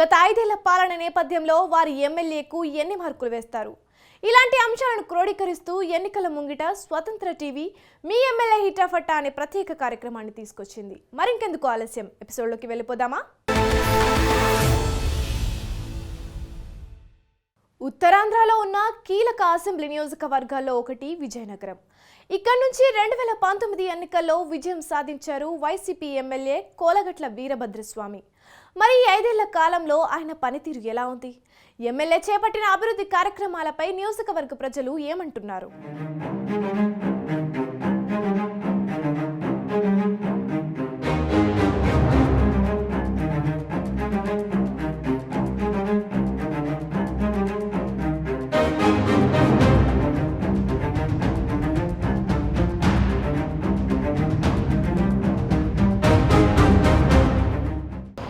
గత ఐదేళ్ళ పాలన నేపథ్యంలో వారి ఎమ్మెల్యేకు ఎన్ని మార్కులు వేస్తారు? ఇలాంటి అంశాలను క్రోడీకరిస్తూ ఎన్నికల ముంగిట స్వతంత్ర టీవీ మీ ఎమ్మెల్యే హిటాఫట్టా అనే ప్రత్యేక కార్యక్రమాన్ని తీసుకొచ్చింది. మరింకెందుకు ఆలస్యం? ఎపిసోడ్లోకి వెళ్ళిపోదామా? ఉత్తరాంధ్రలో ఉన్న కీలక అసెంబ్లీ నియోజకవర్గాల్లో ఒకటి విజయనగరం. ఇక్కడ నుంచి రెండు వేల పంతొమ్మిది ఎన్నికల్లో విజయం సాధించారు వైసీపీ ఎమ్మెల్యే కోలగట్ల వీరభద్రస్వామి. మరి ఈ ఐదేళ్ళ కాలంలో ఆయన పనితీరు ఎలా ఉంది? ఎమ్మెల్యే చేపట్టిన అభివృద్ధి కార్యక్రమాలపై నియోజకవర్గ ప్రజలు ఏమంటున్నారు?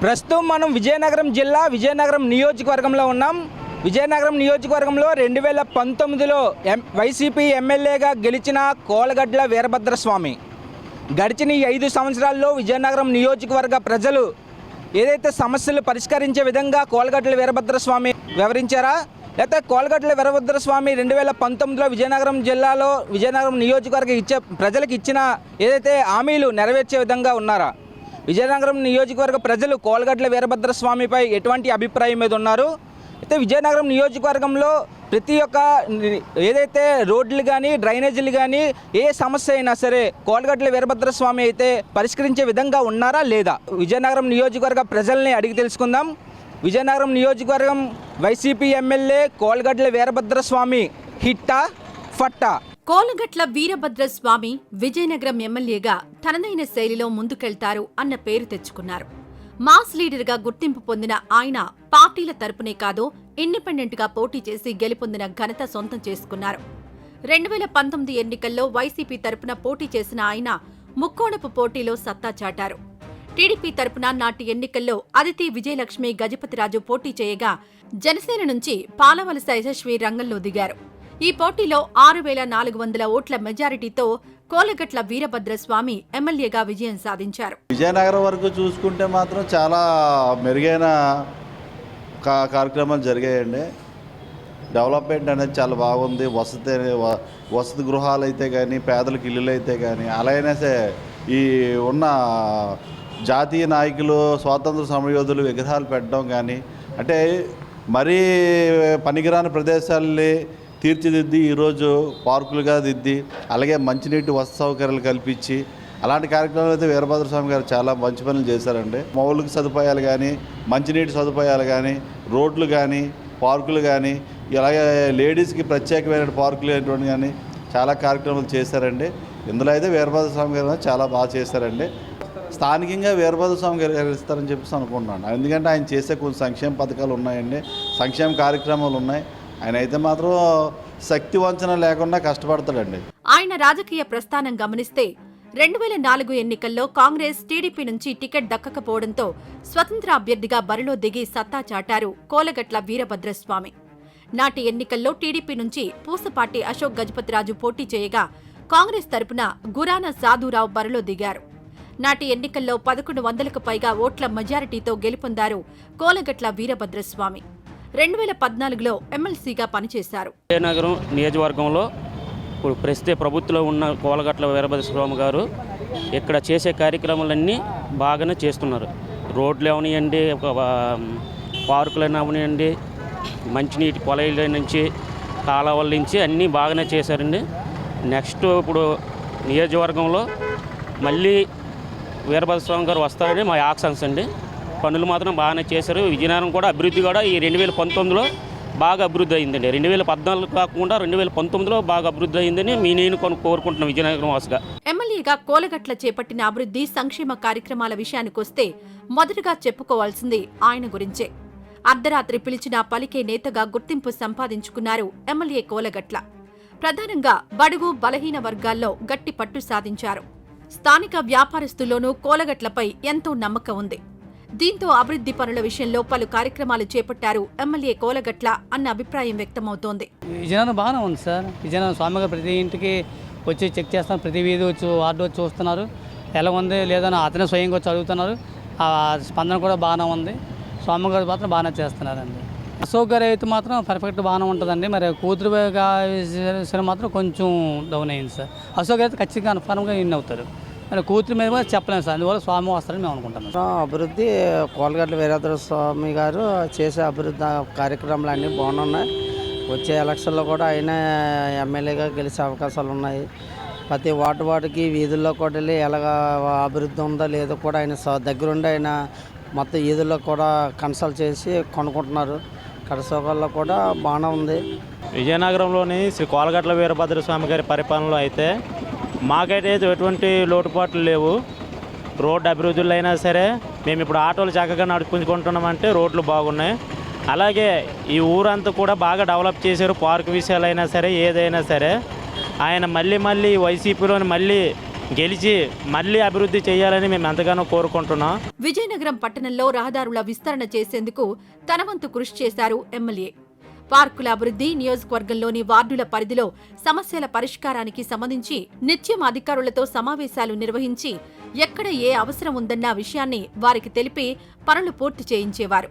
ప్రస్తుతం మనం విజయనగరం జిల్లా విజయనగరం నియోజకవర్గంలో ఉన్నాం. విజయనగరం నియోజకవర్గంలో రెండు వేల పంతొమ్మిదిలో ఎం వైసీపీ ఎమ్మెల్యేగా గెలిచిన కోలగడ్ల వీరభద్రస్వామి. గడిచిన ఈ ఐదు సంవత్సరాల్లో విజయనగరం నియోజకవర్గ ప్రజలు ఏదైతే సమస్యలు పరిష్కరించే విధంగా కోలగడ్ల వీరభద్రస్వామి వివరించారా? లేకపోతే కోలగడ్ల వీరభద్రస్వామి రెండు వేల పంతొమ్మిదిలో విజయనగరం జిల్లాలో విజయనగరం నియోజకవర్గ ఇచ్చే ప్రజలకు ఇచ్చిన ఏదైతే హామీలు నెరవేర్చే విధంగా ఉన్నారా? విజయనగరం నియోజకవర్గ ప్రజలు కోలగడ్ల వీరభద్రస్వామిపై ఎటువంటి అభిప్రాయం మీద ఉన్నారు? అయితే విజయనగరం నియోజకవర్గంలో ప్రతి ఒక్క ఏదైతే రోడ్లు కానీ డ్రైనేజీలు కానీ ఏ సమస్య అయినా సరే కోలగడ్ల వీరభద్రస్వామి అయితే పరిష్కరించే విధంగా ఉన్నారా లేదా? విజయనగరం నియోజకవర్గ ప్రజల్ని అడిగి తెలుసుకుందాం. విజయనగరం నియోజకవర్గం వైసీపీ ఎమ్మెల్యే కోలగడ్ల వీరభద్రస్వామి హిట్టా ఫట్టా? కోలగట్ల వీరభద్ర స్వామి విజయనగరం ఎమ్మెల్యేగా తనదైన శైలిలో ముందుకెళ్తారు అన్న పేరు తెచ్చుకున్నారు. మాస్ లీడర్గా గుర్తింపు పొందిన ఆయన పార్టీల తరపునే కాదు ఇండిపెండెంట్గా పోటీ చేసి గెలుపొందిన ఘనత సొంతం చేసుకున్నారు. రెండు వేల పంతొమ్మిది ఎన్నికల్లో వైసీపీ తరపున పోటీ చేసిన ఆయన ముక్కోణపు పోటీలో సత్తా చాటారు. టీడీపీ తరపున నాటి ఎన్నికల్లో అదితి విజయలక్ష్మి గజపతిరాజు పోటీ చేయగా జనసేన నుంచి పాలవలస యశస్వి రంగంలో దిగారు. ఈ పోటీలో ఆరు వేల నాలుగు వందల ఓట్ల మెజారిటీతో కోలగట్ల వీరభద్రస్వామి ఎమ్మెల్యేగా విజయం సాధించారు. విజయనగరం వరకు చూసుకుంటే మాత్రం చాలా మెరుగైన కార్యక్రమాలు జరిగాయండి. డెవలప్మెంట్ అనేది చాలా బాగుంది. వసతి వసతి గృహాలు అయితే కానీ పేదలకు ఇల్లులు అయితే కానీ అలాగనే ఈ ఉన్న జాతీయ నాయకులు స్వాతంత్ర సమయోధులు విగ్రహాలు పెట్టడం కానీ అంటే మరీ పనికిరాని ప్రదేశాలని తీర్చిదిద్ది ఈరోజు పార్కులుగా దిద్ది అలాగే మంచినీటి వసతి సౌకర్యాలు కల్పించి అలాంటి కార్యక్రమాలు అయితే వీరభద్ర స్వామి గారు చాలా మంచి పనులు చేశారండి. మౌలిక సదుపాయాలు కానీ మంచినీటి సదుపాయాలు కానీ రోడ్లు కానీ పార్కులు కానీ ఇలాగే లేడీస్కి ప్రత్యేకమైన పార్కులు అనేటువంటి కానీ చాలా కార్యక్రమాలు చేశారండి. ఇందులో అయితే వీరభద్ర స్వామి గారు చాలా బాగా చేశారండి. స్థానికంగా వీరభద్ర స్వామి గారు ఇస్తారని చెప్పేసి అనుకుంటున్నాను. ఎందుకంటే ఆయన చేసే కొన్ని సంక్షేమ పథకాలు ఉన్నాయండి. సంక్షేమ కార్యక్రమాలు ఉన్నాయి. ఆయన అయితే మాత్రం శక్తి వంచన లేకుండా కష్టపడతాడండి. ఆయన రాజకీయ ప్రస్థానం గమనిస్తే రెండు వేల నాలుగు ఎన్నికల్లో కాంగ్రెస్ టీడీపీ నుంచి టికెట్ దక్కకపోవడంతో స్వతంత్ర అభ్యర్థిగా బరిలో దిగి సత్తా చాటారు కోలగట్ల వీరభద్రస్వామి. నాటి ఎన్నికల్లో టీడీపీ నుంచి పూసపాటి అశోక్ గజపతిరాజు పోటీ చేయగా కాంగ్రెస్ తరపున గురాన సాధురావు బరిలో దిగారు. నాటి ఎన్నికల్లో పదకొండు వందలకు పైగా ఓట్ల మెజారిటీతో గెలుపొందారు కోలగట్ల వీరభద్రస్వామి. రెండు వేల పద్నాలుగులో ఎమ్మెల్సీగా పనిచేశారు. విజయనగరం నియోజకవర్గంలో ఇప్పుడు ప్రస్తుత ప్రభుత్వంలో ఉన్న కోలగట్ల వీరభద్రస్వామి గారు ఇక్కడ చేసే కార్యక్రమాలన్నీ బాగానే చేస్తున్నారు. రోడ్లు అవనివ్వండి ఒక పార్కులు అవనివ్వండి మంచినీటి కొలైల నుంచి కాలవల నుంచి అన్నీ బాగానే చేశారండి. నెక్స్ట్ ఇప్పుడు నియోజకవర్గంలో మళ్ళీ వీరభద్రస్వామి గారు వస్తారని మా యాక్సన్స్ అండి. పనులు మాత్రం బాగానే చేశారు. విజయనగరం కూడా అభివృద్ధి కూడా ఈ రెండు వేల పంతొమ్మిదిలో బాగా అభివృద్ధి అయిందండి. రెండు వేల పద్నాలుగు కాకుండా రెండు వేల పంతొమ్మిదిలో బాగా అభివృద్ధి అయిందని మీ నేను కొను కోరుకుంటున్నాను విజయనగరం వాసుగా. ఎమ్మెల్యేగా కోలగట్ల చేపట్టిన అభివృద్ధి సంక్షేమ కార్యక్రమాల విషయానికొస్తే మొదటగా చెప్పుకోవాల్సింది ఆయన గురించే. అర్ధరాత్రి పిలిచిన పలికే నేతగా గుర్తింపు సంపాదించుకున్నారు ఎమ్మెల్యే కోలగట్ల. ప్రధానంగా బడుగు బలహీన వర్గాల్లో గట్టి పట్టు సాధించారు. స్థానిక వ్యాపారస్తుల్లోనూ కోలగట్లపై ఎంతో నమ్మకం ఉంది. దీంతో అభివృద్ధి పనుల విషయంలో పలు కార్యక్రమాలు చేపట్టారు ఎమ్మెల్యే కోలగట్ల అన్న అభిప్రాయం వ్యక్తమవుతోంది. విజయనగరం బాగానే ఉంది సార్. విజయనగరం స్వామిగా ప్రతి ఇంటికి వచ్చి చెక్ చేస్తున్నారు. ప్రతి వీధి వచ్చి వార్డు వచ్చి చూస్తున్నారు. ఎలా ఉంది లేదని అతనే స్వయంగా వచ్చి అడుగుతున్నారు. ఆ స్పందన కూడా బాగానే ఉంది. స్వామి గారు మాత్రం బాగానే చేస్తున్నారండి. అశోక్ గారు అయితే మాత్రం పర్ఫెక్ట్ బాగానే ఉంటుందండి. మరి కూతురు విషయం మాత్రం కొంచెం డౌన్ అయింది సార్. అశోక్ అయితే ఖచ్చితంగా కన్ఫర్మ్గా ఇన్ అవుతారు. మరి కూతురు మీద కూడా చెప్పలేము సార్. అందువల్ల స్వామి వస్తారని మేము అనుకుంటున్నాం అభివృద్ధి కోలగట్ల వీరేంద్ర స్వామి గారు చేసే అభివృద్ధి కార్యక్రమాలు అన్నీ బాగున్నాయి. వచ్చే ఎలక్షన్లో కూడా ఆయన ఎమ్మెల్యేగా గెలిచే అవకాశాలు ఉన్నాయి. ప్రతి వార్డు వార్డుకి వీధుల్లో కూడా వెళ్ళి ఎలాగ అభివృద్ధి ఉందో లేదో కూడా ఆయన స- దగ్గరుండి ఆయన మొత్తం వీధుల్లో కూడా కన్సల్ట్ చేసి కొనుక్కుంటున్నారు. కడసోకల్లో కూడా బాగానే ఉంది. విజయనగరంలోని శ్రీ కోలగట్ల వీరభద్ర స్వామి గారి పరిపాలనలో అయితే మాకైతే ఎటువంటి లోటుపాట్లు లేవు. రోడ్డు అభివృద్ధులు అయినా సరే మేము ఇప్పుడు ఆటోలు చక్కగా నడుపుకుంటున్నామంటే రోడ్లు బాగున్నాయి. అలాగే ఈ ఊరంతా కూడా బాగా డెవలప్ చేశారు పార్క్ విషయాలైనా సరే ఏదైనా సరే. ఆయన మళ్ళీ మళ్ళీ వైసీపీలోని మళ్ళీ గెలిచి మళ్ళీ అభివృద్ధి చేయాలని మేము ఎంతగానో కోరుకుంటున్నాం. విజయనగరం పట్టణంలో రహదారుల విస్తరణ చేసేందుకు తన వంతు కృషి చేశారు ఎమ్మెల్యే. పార్కుల అభివృద్ధి నియోజకవర్గంలోని వార్డుల పరిధిలో సమస్యల పరిష్కారానికి సంబంధించి నిత్యం అధికారులతో సమావేశాలు నిర్వహించి ఎక్కడ ఏ అవసరం ఉందన్న విషయాన్ని వారికి తెలిపి పనులు పూర్తి చేయించేవారు.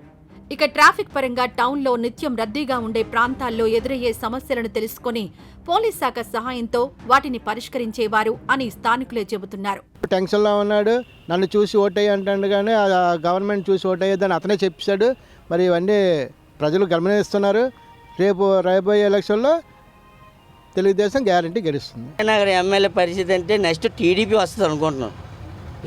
ఇక ట్రాఫిక్ పరంగా టౌన్లో నిత్యం రద్దీగా ఉండే ప్రాంతాల్లో ఎదురయ్యే సమస్యలను తెలుసుకొని పోలీస్ శాఖ సహాయంతో వాటిని పరిష్కరించేవారు అని స్థానికులే చెబుతున్నారు. టెన్షన్లో ఉన్నాడు. నన్ను చూసి ఓటేయి అంటాడు కానీ గవర్నమెంట్ చూసి ఓటేయద్దని అతనే చెప్పాడు. మరి ఇవన్నీ ప్రజలు గమనిస్తున్నారు. రేపు రాబోయే ఎలక్షన్లో తెలుగుదేశం గ్యారంటీ గెలుస్తుంది. విజయనగరం ఎమ్మెల్యే పరిస్థితి అంటే నెక్స్ట్ టీడీపీ వస్తుంది అనుకుంటున్నాను.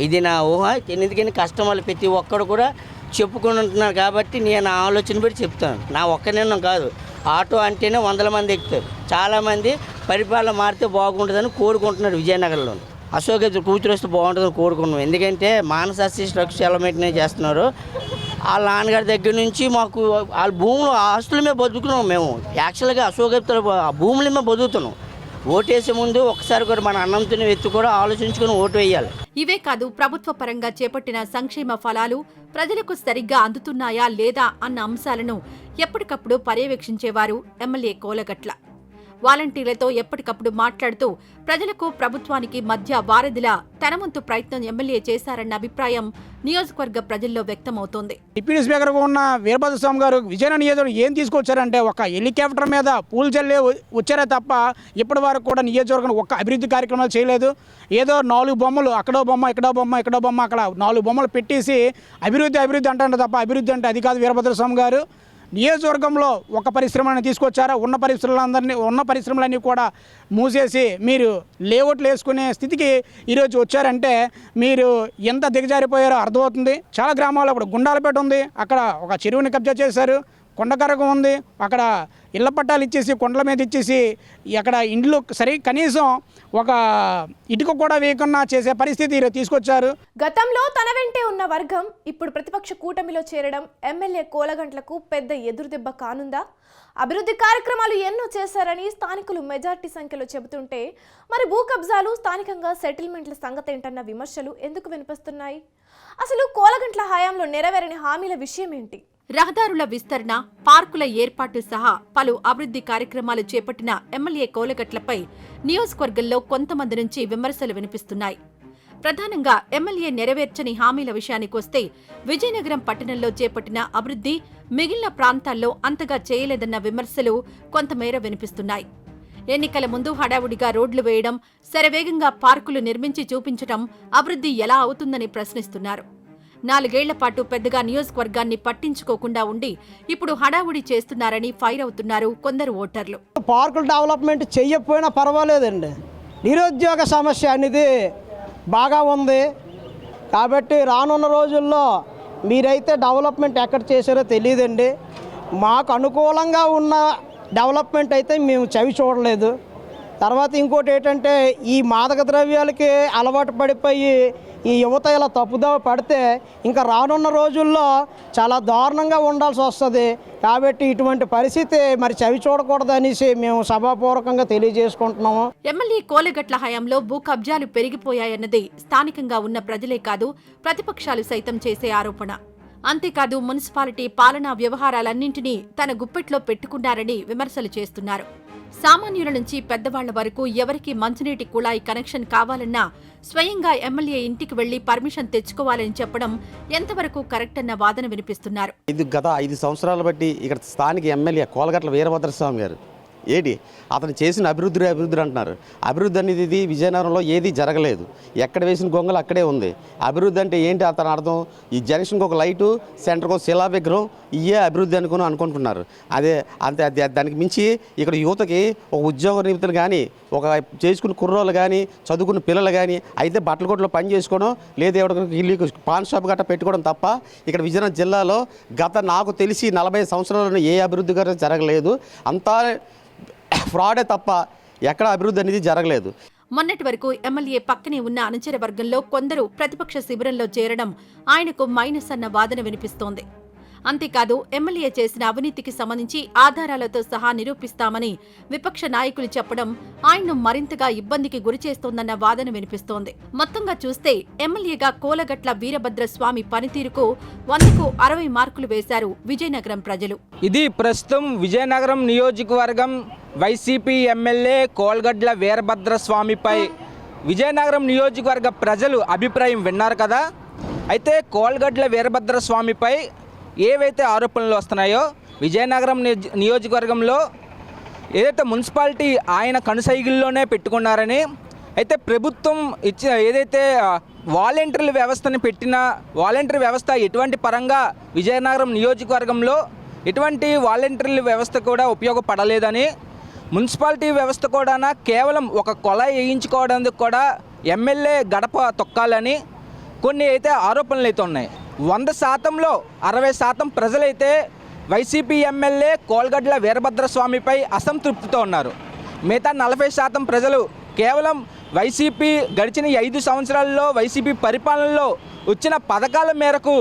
ఇది నా ఊహ. ఎందుకని కస్టమర్లు ప్రతి ఒక్కరు కూడా చెప్పుకొని ఉంటున్నారు కాబట్టి నేను ఆలోచన బట్టి చెప్తాను. నా ఒక్క నిర్ణయం కాదు. ఆటో అంటేనే వందల మంది ఎక్కుతారు. చాలామంది పరిపాలన మారితే బాగుంటుందని కోరుకుంటున్నారు విజయనగరంలో. అశోక్ కూతురు వస్తే బాగుంటుందని కోరుకున్నాం ఎందుకంటే మానసాస్తి స్ట్రక్చర్ ఎలమెంట్నే చేస్తున్నారు. వాళ్ళ నాన్నగారి దగ్గర నుంచి మాకు వాళ్ళ భూములు ఆస్తుల మీద బతుకుతున్నాం మేము. యాక్చువల్గా అశోక్ ఆ భూముల మీద బతుకుతున్నాం. ఓటేసే ముందు ఒకసారి కూడా మన అన్నంతో ఎత్తు కూడా ఆలోచించుకుని ఓటు వేయాలి. ఇవే కాదు ప్రభుత్వ పరంగా చేపట్టిన సంక్షేమ ఫలాలు ప్రజలకు సరిగ్గా అందుతున్నాయా లేదా అన్న అంశాలను ఎప్పటికప్పుడు పర్యవేక్షించేవారు ఎమ్మెల్యే కోలగట్ల. వాలంటీర్లతో ఎప్పటికప్పుడు మాట్లాడుతూ ప్రజలకు ప్రభుత్వానికి మధ్య వారధిలా తన వంతు ప్రయత్నం ఎమ్మెల్యే చేశారన్న అభిప్రాయం నియోజకవర్గ ప్రజల్లో వ్యక్తమవుతోంది. డిప్యూటీ స్పీకర్గా ఉన్న వీరభద్ర స్వామి గారు విజయనగరం నియోజకవర్గం ఏం తీసుకొచ్చారంటే ఒక హెలికాప్టర్ మీద పూలు చల్లే వచ్చారే తప్ప ఇప్పటి వరకు కూడా నియోజకవర్గం ఒక్క అభివృద్ధి కార్యక్రమాలు చేయలేదు. ఏదో నాలుగు బొమ్మలు అక్కడో బొమ్మ ఇక్కడో బొమ్మ ఇక్కడో బొమ్మ అక్కడ నాలుగు బొమ్మలు పెట్టేసి అభివృద్ధి అభివృద్ధి అంటారు తప్ప అభివృద్ధి అంటే అది కాదు వీరభద్ర స్వామి గారు. నియోజకవర్గంలో ఒక పరిశ్రమని తీసుకొచ్చారా? ఉన్న పరిశ్రమలందరినీ ఉన్న పరిశ్రమలన్నీ కూడా మూసేసి మీరు లేఅవుట్లు వేసుకునే స్థితికి ఈరోజు వచ్చారంటే మీరు ఎంత దిగజారిపోయారో అర్థమవుతుంది. చాలా గ్రామాల్లో ఇప్పుడు గుండాలపేట ఉంది. అక్కడ ఒక చెరువుని కబ్జా చేశారు. కొండకరకం ఉంది. అక్కడ ఇళ్ళ పట్టాలు ఇచ్చేసి కొండల మీద ఇచ్చేసి అక్కడ ఇండ్లు సరి కనీసం ఒక ఇటుక కూడా వేయకుండా చేసే పరిస్థితి తీసుకొచ్చారు. గతంలో తన వెంటే ఉన్న వర్గం ఇప్పుడు ప్రతిపక్ష కూటమిలో చేరడం ఎమ్మెల్యే కోలగంట్లకు పెద్ద ఎదురుదెబ్బ కానుందా? అభివృద్ధి కార్యక్రమాలు ఎన్నో చేశారని స్థానికులు మెజార్టీ సంఖ్యలో చెబుతుంటే మరి భూ కబ్జాలు స్థానికంగా సెటిల్మెంట్ల సంగతి ఏంటన్న విమర్శలు ఎందుకు వినిపిస్తున్నాయి? అసలు కోలగంట్ల హయాంలో నెరవేరని హామీల విషయం ఏంటి రహదారుల విస్తరణ పార్కుల ఏర్పాటు సహా పలు అభివృద్ధి కార్యక్రమాలు చేపట్టిన ఎమ్మెల్యే కోలగట్లపై నియోజకవర్గంలో కొంతమంది నుంచి విమర్శలు వినిపిస్తున్నాయి. ప్రధానంగా ఎమ్మెల్యే నెరవేర్చని హామీల విషయానికొస్తే విజయనగరం పట్టణంలో చేపట్టిన అభివృద్ధి మిగిలిన ప్రాంతాల్లో అంతగా చేయలేదన్న విమర్శలు కొంతమేర వినిపిస్తున్నాయి. ఎన్నికల ముందు హడావుడిగా రోడ్లు వేయడం శరవేగంగా పార్కులు నిర్మించి చూపించడం అభివృద్ధి ఎలా అవుతుందని ప్రశ్నిస్తున్నారు. నాలుగేళ్ళపాటు పెద్దగా నియోజకవర్గాన్ని పట్టించుకోకుండా ఉండి ఇప్పుడు హడావుడి చేస్తున్నారని ఫైర్ అవుతున్నారు కొందరు ఓటర్లు. పార్కుల డెవలప్మెంట్ చెయ్యకపోయినా పర్వాలేదండి. నిరుద్యోగ సమస్య అనేది బాగా ఉంది. కాబట్టి రానున్న రోజుల్లో మీరైతే డెవలప్మెంట్ ఎక్కడ చేశారో తెలియదండి మాకు అనుకూలంగా ఉన్న డెవలప్మెంట్ అయితే మేము చవి చూడలేదు. తర్వాత ఇంకోటి ఏంటంటే ఈ మాదక ద్రవ్యాలకి అలవాటు పడిపోయి ఈ యువత ఇలా తప్పుదోవ పడితే ఇంకా రానున్న రోజుల్లో చాలా దారుణంగా ఉండాల్సి వస్తుంది. కాబట్టి ఇటువంటి పరిస్థితి మరి చవి చూడకూడదు అనేసి మేము సభాపూర్వకంగా తెలియజేసుకుంటున్నాము. ఎమ్మెల్యే కోలగట్ల హయాంలో భూ కబ్జాలు పెరిగిపోయాయన్నది స్థానికంగా ఉన్న ప్రజలే కాదు ప్రతిపక్షాలు సైతం చేసే ఆరోపణ. అంతేకాదు మున్సిపాలిటీ పాలనా వ్యవహారాలన్నింటినీ తన గుప్పెట్లో పెట్టుకున్నారని విమర్శలు చేస్తున్నారు. సామాన్యుల నుంచి పెద్దవాళ్ళ వరకు ఎవరికి మంచినీటి కుళాయి కనెక్షన్ కావాలన్నా స్వయంగా ఎమ్మెల్యే ఇంటికి వెళ్ళి పర్మిషన్ తెచ్చుకోవాలని చెప్పడం ఎంతవరకు కరెక్ట్ అన్న వాదన వినిపిస్తున్నారు. ఇది గత ఐదు సంవత్సరాలు బట్టి ఇక్కడ స్థానిక ఎమ్మెల్యే కోలగట్ల వీరభద్రస్వామి గారు ఏంటి అతను చేసిన అభివృద్ధి అభివృద్ధి అంటున్నారు. అభివృద్ధి అనేది ఇది విజయనగరంలో ఏది జరగలేదు. ఎక్కడ వేసిన గొంగలు అక్కడే ఉంది. అభివృద్ధి అంటే ఏంటి అతను అర్థం? ఈ జంక్షన్కి ఒక లైటు సెంటర్కి ఒక శిలా విగ్రహం ఇయే అభివృద్ధి అనుకుని అనుకుంటున్నారు. అదే అంతే అది దానికి మించి ఇక్కడ యువతకి ఒక ఉద్యోగ నిమిత్తం కానీ ఒక చేసుకున్న కుర్రోళ్ళు కానీ చదువుకున్న పిల్లలు కానీ అయితే బట్టల కొట్లో పని చేసుకోవడం లేదా ఎవరికి ఇల్లు పాన్ షాప్ గట్రా పెట్టుకోవడం తప్ప ఇక్కడ విజయనగరం జిల్లాలో గత నాకు తెలిసి నలభై సంవత్సరాలను ఏ అభివృద్ధి గారు జరగలేదు. అంతా ఫ్రాడే తప్ప ఎక్కడ అభివృద్ధి అనేది జరగలేదు. మొన్నటి వరకు ఎమ్మెల్యే పక్కనే ఉన్న అనుచర వర్గంలో కొందరు ప్రతిపక్ష శిబిరంలో చేరడం ఆయనకు మైనస్ అన్న వాదన వినిపిస్తోంది. అంతేకాదు ఎమ్మెల్యే చేసిన అవినీతికి సంబంధించి ఆధారాలతో సహా నిరూపిస్తామని విపక్ష నాయకులు చెప్పడం ఆయన్ను మరింతగా ఇబ్బందికి గురిచేస్తోందన్న వాదన వినిపిస్తోంది. మొత్తంగా చూస్తే ఎమ్మెల్యేగా కోలగట్ల వీరభద్ర స్వామి పనితీరుకు వందకు అరవై మార్కులు వేశారు విజయనగరం ప్రజలు. ఇది ప్రస్తుతం విజయనగరం నియోజకవర్గం వైసీపీ ఎమ్మెల్యే కోల్గడ్ల వీరభద్ర స్వామిపై విజయనగరం నియోజకవర్గ ప్రజలు అభిప్రాయం విన్నారు కదా. అయితే కోల్గడ్ల వీరభద్ర స్వామిపై ఏవైతే ఆరోపణలు వస్తున్నాయో విజయనగరం నియోజ- నియోజకవర్గంలో ఏదైతే మున్సిపాలిటీ ఆయన కనుసైగుల్లోనే పెట్టుకున్నారని అయితే ప్రభుత్వం ఇచ్చిన ఏదైతే వాలంటీర్ల వ్యవస్థని పెట్టిన వాలంటీర్ వ్యవస్థ ఎటువంటి పరంగా విజయనగరం నియోజకవర్గంలో ఎటువంటి వాలంటీర్ల వ్యవస్థ కూడా ఉపయోగపడలేదని మున్సిపాలిటీ వ్యవస్థ కూడా కేవలం ఒక కొల వేయించుకోవడానికి కూడా ఎమ్మెల్యే గడప తొక్కాలని కొన్ని అయితే ఆరోపణలు అయితే ఉన్నాయి. వంద శాతంలో అరవై శాతం ప్రజలైతే వైసీపీ ఎమ్మెల్యే కోల్గడ్ల వీరభద్రస్వామిపై అసంతృప్తితో ఉన్నారు. మిగతా నలభై శాతం ప్రజలు కేవలం వైసీపీ గడిచిన ఐదు సంవత్సరాల్లో వైసీపీ పరిపాలనలో వచ్చిన పథకాల మేరకు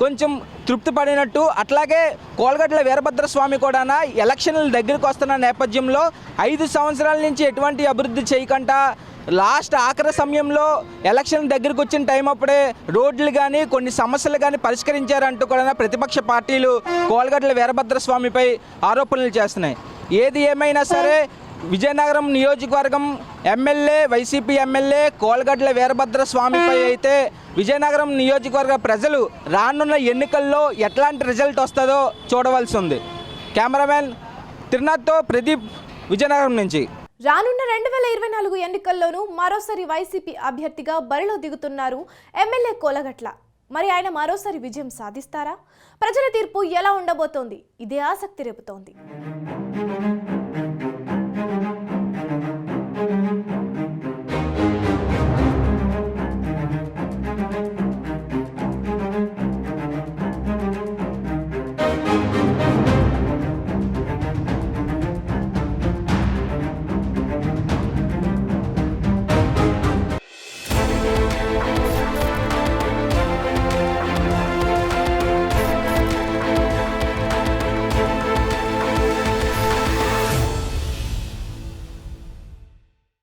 కొంచెం తృప్తి పడినట్టు అట్లాగే కోల్గడ్ల వీరభద్రస్వామి కూడా ఎలక్షన్లు దగ్గరికి వస్తున్న నేపథ్యంలో ఐదు సంవత్సరాల నుంచి ఎటువంటి అభివృద్ధి చేయకుండా లాస్ట్ ఆఖరి సమయంలో ఎలక్షన్ దగ్గరికి వచ్చిన టైం అప్పుడే రోడ్లు కానీ కొన్ని సమస్యలు కానీ పరిష్కరించారంటూ కూడా ప్రతిపక్ష పార్టీలు కోల్గడ్ల వీరభద్రస్వామిపై ఆరోపణలు చేస్తున్నాయి. ఏది ఏమైనా సరే విజయనగరం నియోజకవర్గం MLA YCP MLA Kolagatla Veerabhadra స్వామిపై అయితే విజయనగరం నియోజకవర్గ ప్రజలు రానున్న ఎన్నికల్లో ఎట్లాంటి రిజల్ట్ వస్తుందో చూడవలసి ఉంది. కెమెరామెన్ తిరునాథ్తో ప్రదీప్ విజయనగరం నుంచి. రానున్న రెండు వేల ఇరవై నాలుగు ఎన్నికల్లోనూ మరోసారి వైసీపీ అభ్యర్థిగా బరిలో దిగుతున్నారు ఎమ్మెల్యే కోలగట్ల. మరి ఆయన మరోసారి విజయం సాధిస్తారా? ప్రజల తీర్పు ఎలా ఉండబోతోంది? ఇదే ఆసక్తి రేపుతోంది.